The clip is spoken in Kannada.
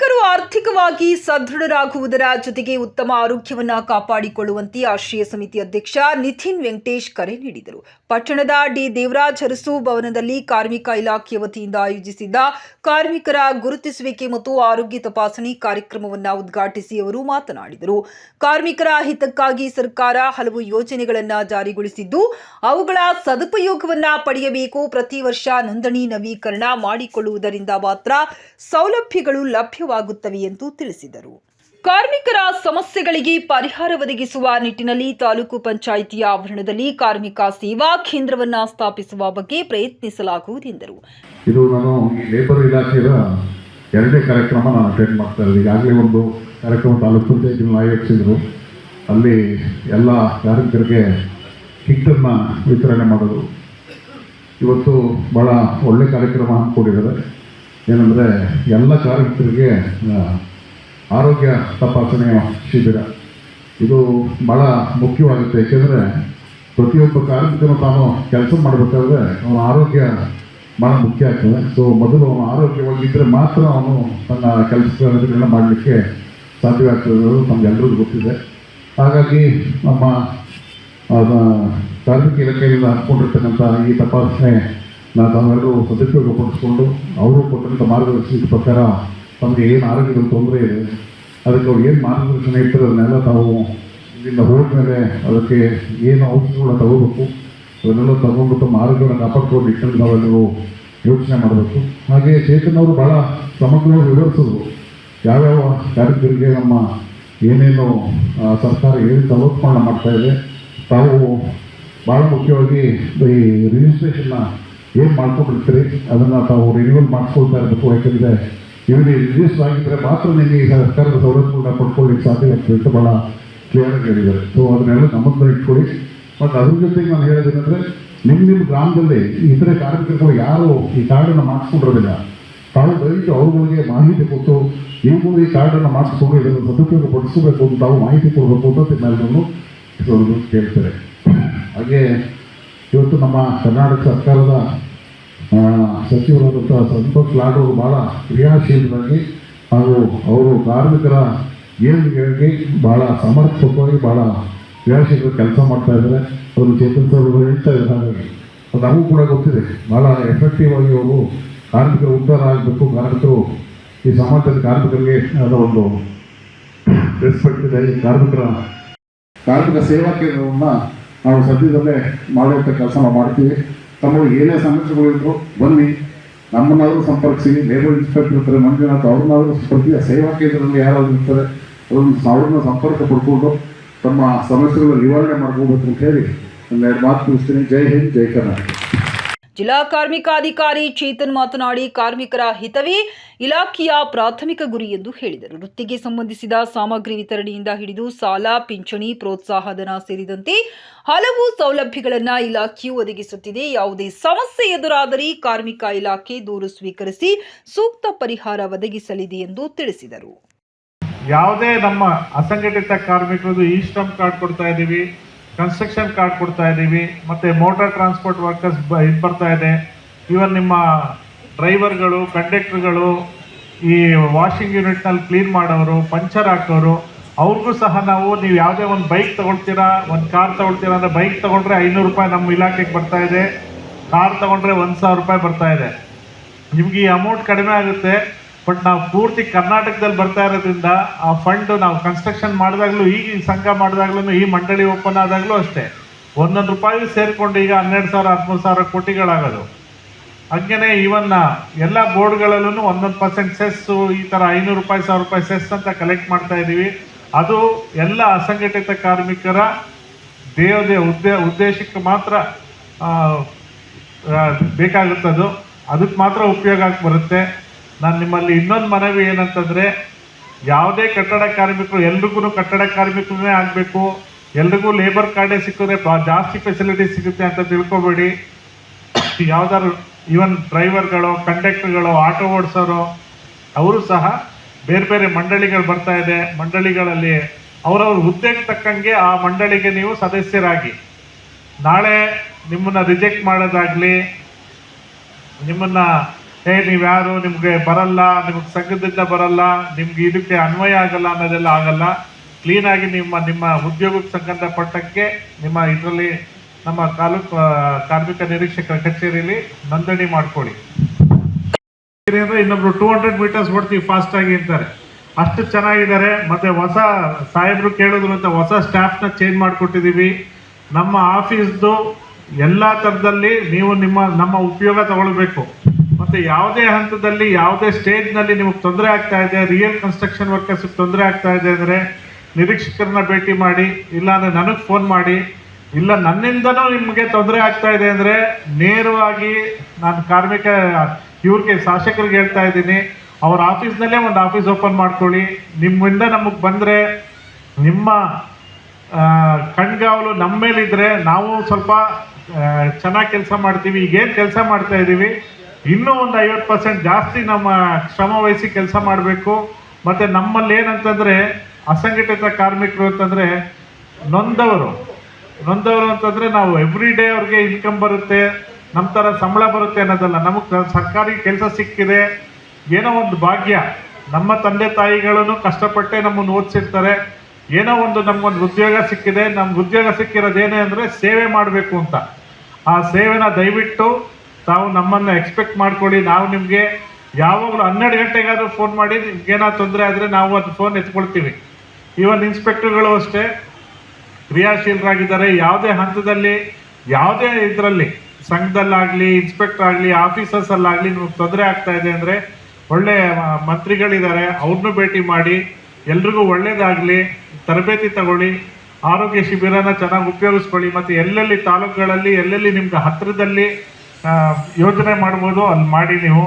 ಕಾರ್ಮಿಕರು ಆರ್ಥಿಕವಾಗಿ ಸದೃಢರಾಗುವುದರ ಜೊತೆಗೆ ಉತ್ತಮ ಆರೋಗ್ಯವನ್ನು ಕಾಪಾಡಿಕೊಳ್ಳುವಂತೆ ಆಶ್ರಯ ಸಮಿತಿ ಅಧ್ಯಕ್ಷ ನಿತಿನ್ ವೆಂಕಟೇಶ್ ಕರೆ ನೀಡಿದರು. ಪಟ್ಟಣದ ಡಿ. ದೇವರಾಜ್ ಅರಸು ಭವನದಲ್ಲಿ ಕಾರ್ಮಿಕ ಇಲಾಖೆ ವತಿಯಿಂದ ಆಯೋಜಿಸಿದ್ದ ಕಾರ್ಮಿಕರ ಗುರುತಿಸುವಿಕೆ ಮತ್ತು ಆರೋಗ್ಯ ತಪಾಸಣೆ ಕಾರ್ಯಕ್ರಮವನ್ನು ಉದ್ಘಾಟಿಸಿ ಅವರು ಮಾತನಾಡಿದರು. ಕಾರ್ಮಿಕರ ಹಿತಕ್ಕಾಗಿ ಸರ್ಕಾರ ಹಲವು ಯೋಜನೆಗಳನ್ನು ಜಾರಿಗೊಳಿಸಿದ್ದು, ಅವುಗಳ ಸದುಪಯೋಗವನ್ನ ಪಡೆಯಬೇಕು. ಪ್ರತಿ ವರ್ಷ ನೋಂದಣಿ ನವೀಕರಣ ಮಾಡಿಕೊಳ್ಳುವುದರಿಂದ ಮಾತ್ರ ಸೌಲಭ್ಯಗಳು ಲಭ್ಯವಾಗುತ್ತವೆ ಎಂದು ತಿಳಿಸಿದರು. ಕಾರ್ಮಿಕರ ಸಮಸ್ಯೆಗಳಿಗೆ ಪರಿಹಾರ ಒದಗಿಸುವ ನಿಟ್ಟಿನಲ್ಲಿ ತಾಲೂಕು ಪಂಚಾಯಿತಿಯ ಆವರಣದಲ್ಲಿ ಕಾರ್ಮಿಕ ಸೇವಾ ಕೇಂದ್ರವನ್ನ ಸ್ಥಾಪಿಸುವ ಬಗ್ಗೆ ಪ್ರಯತ್ನಿಸಲಾಗುವುದೆಂದರು ಇದು ನಾನು ಈ ಲೇಬರ್ ಇಲಾಖೆಯ ಎರಡನೇ ಕಾರ್ಯಕ್ರಮ ನಾನು ಅಟೆಂಡ್ ಮಾಡ್ತಾ ಇರೋದು ಈಗಾಗಲೇ ಒಂದು ಕಾರ್ಯಕ್ರಮ ತಾಲೂಕು ಪಂಚಾಯತಿ ಆಯೋಜಿಸಿದ್ರು. ಅಲ್ಲಿ ಎಲ್ಲ ಕಾರ್ಮಿಕರಿಗೆ ಕಿಟ್ಟನ್ನು ವಿತರಣೆ ಮಾಡೋದು. ಇವತ್ತು ಭಾಳ ಒಳ್ಳೆ ಕಾರ್ಯಕ್ರಮ ಹಮ್ಮಿಕೊಂಡಿದ್ದಾರೆ ಏನಂದರೆ ಎಲ್ಲ ಕಾರ್ಮಿಕರಿಗೆ ಆರೋಗ್ಯ ತಪಾಸಣೆಯ ಶಿಬಿರ. ಇದು ಭಾಳ ಮುಖ್ಯವಾಗುತ್ತೆ. ಏಕೆಂದರೆ ಪ್ರತಿಯೊಬ್ಬ ಕಾರ್ಮಿಕನು ತಾನು ಕೆಲಸ ಮಾಡಬೇಕಾದ್ರೆ ಅವನ ಆರೋಗ್ಯ ಭಾಳ ಮುಖ್ಯ ಆಗ್ತದೆ. ಸೊ ಮೊದಲು ಅವನು ಆರೋಗ್ಯವಾಗಿದ್ದರೆ ಮಾತ್ರ ಅವನು ತನ್ನ ಕೆಲಸ ಕಾರ್ಯಗಳನ್ನ ಮಾಡಲಿಕ್ಕೆ ಸಾಧ್ಯವಾಗ್ತದೆ ಅನ್ನೋದು ನಮಗೆಲ್ಲರಿಗೂ ಗೊತ್ತಿದೆ. ಹಾಗಾಗಿ ನಮ್ಮ ಕಾರ್ಮಿಕ ಇಲಾಖೆಯಿಂದ ಹಾಕ್ಕೊಂಡಿರ್ತಕ್ಕಂಥ ಈ ತಪಾಸಣೆ ನಾವು ತಾವೆಲ್ಲರೂ ಸದುಪಯೋಗಪಡಿಸ್ಕೊಂಡು ಅವರು ಕೊಟ್ಟಂಥ ಮಾರ್ಗದರ್ಶನದ ಪ್ರಕಾರ ತಮಗೆ ಏನು ಆರೋಗ್ಯದ ತೊಂದರೆ ಇದೆ, ಅದಕ್ಕೆ ಅವ್ರು ಏನು ಮಾರ್ಗದರ್ಶನ ಇರ್ತದೆ ಅದನ್ನೆಲ್ಲ ತಾವು ಇಲ್ಲಿಂದ ಹೋದ್ಮೇಲೆ ಅದಕ್ಕೆ ಏನು ಔಷಧಿಗಳನ್ನ ತಗೋಬೇಕು, ಅದನ್ನೆಲ್ಲ ತಗೊಂಡು ತಮ್ಮ ಆರೋಗ್ಯವನ್ನು ಕಾಪಾಡ್ಕೊಂಡು ಇಟ್ಟಲ್ಲಿ ನಾವೆಲ್ಲರೂ ಯೋಚನೆ ಮಾಡಬೇಕು. ಹಾಗೆ ಚೇತನ್ ಅವರು ಭಾಳ ಸಮಗ್ರವಾಗಿ ವಿವರಿಸಿದ್ರು, ಯಾವ್ಯಾವ ಕಾರ್ಯಕ್ರಮಗಳಿಗೆ ನಮ್ಮ ಏನೇನು ಸರ್ಕಾರ ಏನು ಸವಲತ್ತುಗಳನ್ನ ಮಾಡ್ತಾ ಇದೆ, ತಾವು ಭಾಳ ಮುಖ್ಯವಾಗಿ ಈ ರಿಜಿಸ್ಟ್ರೇಷನ್ನ ಏನು ಮಾಡ್ಕೊಂಡಿರ್ತೀರಿ ಅದನ್ನು ತಾವು ರಿನ್ಯೂವಲ್ ಮಾಡಿಸ್ಕೊಳ್ತಾ ಇರಬೇಕು. ಯಾಕಂದರೆ ಇವರಿಗೆ ರಿಜಿಸ್ಟರ್ ಆಗಿದ್ದರೆ ಮಾತ್ರ ನಿಮಗೆ ಸರ್ಕಾರದ ಸೌಲಭ್ಯಗಳನ್ನ ಪಡ್ಕೊಳ್ಳಿಕ್ಕೆ ಸಾಧ್ಯ ಆಗ್ತದೆ ಭಾಳ ಕ್ಲಿಯರಾಗಿ ಹೇಳಿದ್ದಾರೆ. ಸೊ ಅದನ್ನೆಲ್ಲ ಗಮನದಲ್ಲಿ ಇಟ್ಕೊಳ್ಳಿ. ಮತ್ತು ಅದ್ರ ಜೊತೆಗೆ ನಾನು ಹೇಳೋದೇನೆಂದರೆ ನಿಮ್ಮ ನಿಮ್ಮ ಗ್ರಾಮದಲ್ಲಿ ಇತರೆ ಕಾರ್ಮಿಕರುಗಳು ಯಾರು ಈ ಕಾರ್ಡನ್ನು ಮಾಡಿಸ್ಕೊಂಡಿರೋದಿಲ್ಲ. ತಾವು ದಯವಿಟ್ಟು ಅವ್ರಗಳಿಗೆ ಮಾಹಿತಿ ಕೊಟ್ಟು ನೀವು ಈ ಕಾರ್ಡನ್ನು ಮಾಡಿಸ್ಕೊಂಡು ಇದನ್ನು ಸದುಪಯೋಗ ಪಡಿಸಬೇಕು ಅಂತ ತಾವು ಮಾಹಿತಿ ಕೊಡಬೇಕು ಅಂತ ಇದೊಂದು ಕೇಳ್ತಾರೆ ಹಾಗೆ ಇವತ್ತು ನಮ್ಮ ಕರ್ನಾಟಕ ಸರ್ಕಾರದ ಸಚಿವರಾದಂಥ ಸಂತೋಷ್ ಲಾಡ್ ಅವರು ಭಾಳ ಕ್ರಿಯಾಶೀಲರಾಗಿ ಹಾಗೂ ಅವರು ಕಾರ್ಮಿಕರ ಏಳಿಗೆಗಾಗಿ ಭಾಳ ಸಮರ್ಪಕವಾಗಿ ಭಾಳ ಕ್ರಿಯಾಶೀಲ ಕೆಲಸ ಮಾಡ್ತಾ ಇದ್ದಾರೆ. ಅವರು ಚೇತನ್ ಹೇಳ್ತಾ ಇದ್ದಾರೆ ಅದು ನಮಗೂ ಕೂಡ ಗೊತ್ತಿದೆ. ಭಾಳ ಎಫೆಕ್ಟಿವ್ ಆಗಿ ಅವರು ಕಾರ್ಮಿಕರು ಉದ್ಧಾರ ಆಗಬೇಕು. ಕಾರ್ಮಿಕರು ಈ ಸಮಾಜದ ಕಾರ್ಮಿಕರಿಗೆ ಅದರ ಒಂದು ರೆಸ್ಪೆಕ್ಟ್ ಇದೆ. ಕಾರ್ಮಿಕರ ಕಾರ್ಮಿಕ ಸೇವಾ ಕೇಂದ್ರವನ್ನು ನಾವು ಸದ್ಯದಲ್ಲೇ ಮಾಡುವಂಥ ಕೆಲಸ ನಾವು ಮಾಡ್ತೀವಿ. ತಮ್ಮಲ್ಲಿ ಏನೇ ಸಮಸ್ಯೆಗಳಿದ್ರು ಬನ್ನಿ. ನಮ್ಮನ್ನಾದರೂ ಸಂಪರ್ಕಿಸಿ. ಲೇಬರ್ ಇನ್ಸ್ಪೆಕ್ಟರ್ ಇರ್ತಾರೆ ಮಂಜುನಾಥ್ ಅವ್ರನ್ನಾದರೂ ಪ್ರತಿಯ ಸೇವಾ ಕೇಂದ್ರದಲ್ಲಿ ಯಾರಾದರೂ ಇರ್ತಾರೆ ಅದನ್ನು ಅವ್ರನ್ನ ಸಂಪರ್ಕ ಪಡ್ಕೊಂಡು ತಮ್ಮ ಸಮಸ್ಯೆಗಳ ನಿವಾರಣೆ ಮಾಡ್ಕೋಬೇಕು ಅಂತ ಹೇಳಿ ಒಂದೆರಡು ಮಾತು ತಿಳಿಸ್ತೀನಿ. ಜೈ ಹಿಂದ್, ಜೈ ಕರ್ನಾಟಕ. ಜಿಲ್ಲಾ ಕಾರ್ಮಿಕಾಧಿಕಾರಿ ಚೇತನ್ ಮಾತನಾಡಿ, ಕಾರ್ಮಿಕರ ಹಿತವೇ ಇಲಾಖೆಯ ಪ್ರಾಥಮಿಕ ಗುರಿ ಎಂದು ಹೇಳಿದರು. ವೃತ್ತಿಗೆ ಸಂಬಂಧಿಸಿದ ಸಾಮಗ್ರಿ ವಿತರಣೆಯಿಂದ ಹಿಡಿದು ಸಾಲ, ಪಿಂಚಣಿ ಪ್ರೋತ್ಸಾಹಧನ ಸೇರಿದಂತೆ ಹಲವು ಸೌಲಭ್ಯಗಳನ್ನು ಇಲಾಖೆಯು ಒದಗಿಸುತ್ತಿದೆ. ಯಾವುದೇ ಸಮಸ್ಯೆ ಎದುರಾದರೆ ಕಾರ್ಮಿಕ ಇಲಾಖೆ ದೂರು ಸ್ವೀಕರಿಸಿ ಸೂಕ್ತ ಪರಿಹಾರ ಒದಗಿಸಲಿದೆ ಎಂದು ತಿಳಿಸಿದರು. ಯಾವುದೇ ನಮ್ಮ ಅಸಂಘಟಿತ ಕಾರ್ಮಿಕರದು ಈ ಶ್ರಮ್ ಕಾರ್ಡ್ ಕೊಡ್ತಾ ಇದ್ದೀವಿ. ಕನ್ಸ್ಟ್ರಕ್ಷನ್ ಕಾರ್ಡ್ ಕೊಡ್ತಾ ಇದ್ದೀವಿ, ಮತ್ತು ಮೋಟಾರ್ ಟ್ರಾನ್ಸ್ಪೋರ್ಟ್ ವರ್ಕರ್ಸ್ ಇದು ಬರ್ತಾ ಇದೆ. ಇವನ್ ನಿಮ್ಮ ಡ್ರೈವರ್ಗಳು ಕಂಡಕ್ಟರ್ಗಳು ಈ ವಾಷಿಂಗ್ ಯೂನಿಟ್ನಲ್ಲಿ ಕ್ಲೀನ್ ಮಾಡೋರು ಪಂಚರ್ ಹಾಕೋರು, ಅವ್ರಿಗೂ ಸಹ ನಾವು ನೀವು ಯಾವುದೇ ಒಂದು ಬೈಕ್ ತೊಗೊಳ್ತೀರಾ, ಒಂದು ಕಾರ್ ತೊಗೊಳ್ತೀರಾ ಅಂದರೆ ಬೈಕ್ ತೊಗೊಂಡ್ರೆ ಐನೂರು ರೂಪಾಯಿ ನಮ್ಮ ಇಲಾಖೆಗೆ ಬರ್ತಾ ಇದೆ. ಕಾರ್ ತೊಗೊಂಡ್ರೆ ಒಂದು ಸಾವಿರ ರೂಪಾಯಿ ಬರ್ತಾ ಇದೆ. ನಿಮ್ಗೆ ಈ ಅಮೌಂಟ್ ಕಡಿಮೆ ಆಗುತ್ತೆ. ಬಟ್ ನಾವು ಪೂರ್ತಿ ಕರ್ನಾಟಕದಲ್ಲಿ ಬರ್ತಾ ಇರೋದ್ರಿಂದ ಆ ಫಂಡ್ ನಾವು ಕನ್ಸ್ಟ್ರಕ್ಷನ್ ಮಾಡಿದಾಗಲೂ ಈ ಸಂಘ ಮಾಡಿದಾಗ್ಲೂ ಈ ಮಂಡಳಿ ಓಪನ್ ಆದಾಗಲೂ ಅಷ್ಟೇ. ಒಂದೊಂದು ರೂಪಾಯಿ ಸೇರಿಕೊಂಡು ಈಗ ಹನ್ನೆರಡು ಸಾವಿರ, ಹದಿಮೂರು ಸಾವಿರ ಕೋಟಿಗಳಾಗೋದು. ಹಂಗೇನೆ ಇವನ್ನ ಎಲ್ಲ ಬೋರ್ಡ್ಗಳಲ್ಲೂ ಒಂದೊಂದು ಪರ್ಸೆಂಟ್ ಸೆಸ್ಸು ಈ ಥರ ಐನೂರು ರೂಪಾಯಿ, ಸಾವಿರ ರೂಪಾಯಿ ಸೆಸ್ ಅಂತ ಕಲೆಕ್ಟ್ ಮಾಡ್ತಾ ಇದ್ದೀವಿ. ಅದು ಎಲ್ಲ ಅಸಂಘಟಿತ ಕಾರ್ಮಿಕರ ದೇವದೇ ಉದ್ದೇ, ಉದ್ದೇಶಕ್ಕೆ ಮಾತ್ರ ಬೇಕಾಗುತ್ತದು. ಅದಕ್ಕೆ ಮಾತ್ರ ಉಪಯೋಗ ಆಗಿ ಬರುತ್ತೆ ನಾನು ನಿಮ್ಮಲ್ಲಿ ಇನ್ನೊಂದು ಮನವಿ ಏನಂತಂದರೆ, ಯಾವುದೇ ಕಟ್ಟಡ ಕಾರ್ಮಿಕರು, ಎಲ್ರಿಗೂ ಕಟ್ಟಡ ಕಾರ್ಮಿಕರೇ ಆಗಬೇಕು. ಎಲ್ರಿಗೂ ಲೇಬರ್ ಕಾರ್ಡೇ ಸಿಕ್ಕಿದ್ರೆ ಜಾಸ್ತಿ ಫೆಸಿಲಿಟಿ ಸಿಗುತ್ತೆ ಅಂತ ತಿಳ್ಕೊಬೇಡಿ. ಯಾವ್ದಾದ್ರು ಈವನ್ ಡ್ರೈವರ್ಗಳು ಕಂಡಕ್ಟರ್ಗಳು ಆಟೋ ಓಡಿಸೋರು, ಅವರು ಸಹ ಬೇರೆ ಬೇರೆ ಮಂಡಳಿಗಳು ಬರ್ತಾ ಇದೆ. ಮಂಡಳಿಗಳಲ್ಲಿ ಅವರವ್ರ ಹುದ್ದೆಗೆ ತಕ್ಕಂಗೆ ಆ ಮಂಡಳಿಗೆ ನೀವು ಸದಸ್ಯರಾಗಿ. ನಾಳೆ ನಿಮ್ಮನ್ನ ರಿಜೆಕ್ಟ್ ಮಾಡೋದಾಗ್ಲಿ, ನಿಮ್ಮನ್ನ ಏ ನೀವ್ಯಾರು? ನಿಮ್ಗೆ ಬರಲ್ಲ, ನಿಮ್ಗೆ ಸಂಘದಿಂದ ಬರಲ್ಲ, ನಿಮ್ಗೆ ಇದಕ್ಕೆ ಅನ್ವಯ ಆಗಲ್ಲ ಅನ್ನೋದೆಲ್ಲ ಆಗಲ್ಲ. ಕ್ಲೀನಾಗಿ ನಿಮ್ಮ ನಿಮ್ಮ ಉದ್ಯೋಗಕ್ಕೆ ಸಂಬಂಧಪಟ್ಟಕ್ಕೆ ನಿಮ್ಮ ಇದರಲ್ಲಿ ನಮ್ಮ ತಾಲೂಕು ಕಾರ್ಮಿಕ ನಿರೀಕ್ಷಕರ ಕಚೇರಿಯಲ್ಲಿ ನೋಂದಣಿ ಮಾಡ್ಕೊಳ್ಳಿ. ಅಂದರೆ ಇನ್ನೊಬ್ರು ಟೂ ಹಂಡ್ರೆಡ್ ಮೀಟರ್ಸ್ ಓಡ್ತೀವಿ ಆಗಿ ಅಂತಾರೆ. ಅಷ್ಟು ಚೆನ್ನಾಗಿದ್ದಾರೆ. ಮತ್ತೆ ಹೊಸ ಸಾಹೇಬ್ರು ಕೇಳಿದ್ರು ಅಂತ ಹೊಸ ಸ್ಟಾಫ್ನ ಚೇಂಜ್ ಮಾಡಿಕೊಟ್ಟಿದ್ದೀವಿ. ನಮ್ಮ ಆಫೀಸ್ದು ಎಲ್ಲ ಥರದಲ್ಲಿ ನೀವು ನಿಮ್ಮ, ನಮ್ಮ ಉಪಯೋಗ ತಗೊಳ್ಬೇಕು. ಮತ್ತೆ ಯಾವುದೇ ಹಂತದಲ್ಲಿ, ಯಾವುದೇ ಸ್ಟೇಜ್ನಲ್ಲಿ ನಿಮಗೆ ತೊಂದರೆ ಆಗ್ತಾ ಇದೆ ರಿಯಲ್ ಕನ್ಸ್ಟ್ರಕ್ಷನ್ ವರ್ಕರ್ಸಿಗೆ ತೊಂದರೆ ಆಗ್ತಾ ಇದೆ ಅಂದರೆ ನಿರೀಕ್ಷಕರನ್ನ ಭೇಟಿ ಮಾಡಿ, ಇಲ್ಲಾಂದರೆ ನನಗೆ ಫೋನ್ ಮಾಡಿ, ಇಲ್ಲ ನನ್ನಿಂದನೂ ನಿಮಗೆ ತೊಂದರೆ ಆಗ್ತಾ ಇದೆ ಅಂದರೆ ನೇರವಾಗಿ ನಾನು ಕಾರ್ಮಿಕ, ಇವ್ರಿಗೆ ಶಾಸಕರಿಗೆ ಹೇಳ್ತಾ ಇದ್ದೀನಿ, ಅವ್ರ ಆಫೀಸ್ನಲ್ಲೇ ಒಂದು ಆಫೀಸ್ ಓಪನ್ ಮಾಡ್ಕೊಳ್ಳಿ, ನಿಮ್ಮಿಂದ ನಮಗೆ ಬಂದರೆ ನಿಮ್ಮ ಕಣ್ಗಾವಲು ನಮ್ಮ ಮೇಲಿದ್ರೆ ನಾವು ಸ್ವಲ್ಪ ಚೆನ್ನಾಗಿ ಕೆಲಸ ಮಾಡ್ತೀವಿ, ಈಗೇನು ಕೆಲಸ ಮಾಡ್ತಾ ಇದ್ದೀವಿ ಇನ್ನೂ ಒಂದು ಐವತ್ತು ಪರ್ಸೆಂಟ್ ಜಾಸ್ತಿ ನಮ್ಮ ಶ್ರಮ ವಹಿಸಿ ಕೆಲಸ ಮಾಡಬೇಕು. ಮತ್ತು ನಮ್ಮಲ್ಲಿ ಏನಂತಂದರೆ, ಅಸಂಘಟಿತ ಕಾರ್ಮಿಕರು ಅಂತಂದರೆ ನೊಂದವರು. ನೊಂದವರು ಅಂತಂದರೆ ನಾವು ಎವ್ರಿ ಡೇ ಅವ್ರಿಗೆ ಇನ್ಕಮ್ ಬರುತ್ತೆ ನಮ್ಮ ಥರ ಸಂಬಳ ಬರುತ್ತೆ ಅನ್ನೋದಲ್ಲ. ನಮಗೆ ಸರ್ಕಾರಿ ಕೆಲಸ ಸಿಕ್ಕಿದೆ, ಏನೋ ಒಂದು ಭಾಗ್ಯ. ನಮ್ಮ ತಂದೆ ತಾಯಿಗಳನ್ನು ಕಷ್ಟಪಟ್ಟೆ ನಮ್ಮನ್ನು ಓದಿಸಿರ್ತಾರೆ. ಏನೋ ಒಂದು ನಮಗೊಂದು ಉದ್ಯೋಗ ಸಿಕ್ಕಿದೆ. ನಮ್ಗೆ ಉದ್ಯೋಗ ಸಿಕ್ಕಿರೋದೇನೇ ಅಂದರೆ ಸೇವೆ ಮಾಡಬೇಕು ಅಂತ. ಆ ಸೇವೆನ ದಯವಿಟ್ಟು ತಾವು ನಮ್ಮನ್ನು ಎಕ್ಸ್ಪೆಕ್ಟ್ ಮಾಡ್ಕೊಳ್ಳಿ. ನಾವು ನಿಮಗೆ ಯಾವಾಗಲೂ ಹನ್ನೆರಡು ಗಂಟೆಗಾದರೂ ಫೋನ್ ಮಾಡಿ ನಿಮ್ಗೆ ಏನಾದ್ರು ತೊಂದರೆ ಆದರೆ ನಾವು ಅದು ಫೋನ್ ಎತ್ಕೊಳ್ತೀವಿ. ಈವನ್ ಇನ್ಸ್ಪೆಕ್ಟರ್ಗಳು ಅಷ್ಟೇ ಕ್ರಿಯಾಶೀಲರಾಗಿದ್ದಾರೆ. ಯಾವುದೇ ಹಂತದಲ್ಲಿ, ಯಾವುದೇ ಇದರಲ್ಲಿ, ಸಂಘದಲ್ಲಾಗಲಿ ಇನ್ಸ್ಪೆಕ್ಟರ್ ಆಗಲಿ ಆಫೀಸರ್ಸಲ್ಲಾಗಲಿ ನಿಮ್ಗೆ ತೊಂದರೆ ಆಗ್ತಾ ಇದೆ ಅಂದರೆ ಒಳ್ಳೆ ಮಂತ್ರಿಗಳಿದ್ದಾರೆ. ಅವ್ರನ್ನೂ ಭೇಟಿ ಮಾಡಿ, ಎಲ್ರಿಗೂ ಒಳ್ಳೇದಾಗಲಿ, ತರಬೇತಿ ತಗೊಳ್ಳಿ, ಆರೋಗ್ಯ ಶಿಬಿರನ ಚೆನ್ನಾಗಿ ಉಪಯೋಗಿಸ್ಕೊಳ್ಳಿ. ಮತ್ತು ಎಲ್ಲೆಲ್ಲಿ ತಾಲೂಕುಗಳಲ್ಲಿ, ಎಲ್ಲೆಲ್ಲಿ ನಿಮ್ಗೆ ಹತ್ತಿರದಲ್ಲಿ ಆ, ಯೋಜನೆ ಮಾಡ್ಬೋದು ಅಲ್ಲಿ ಮಾಡಿ ನೀವು.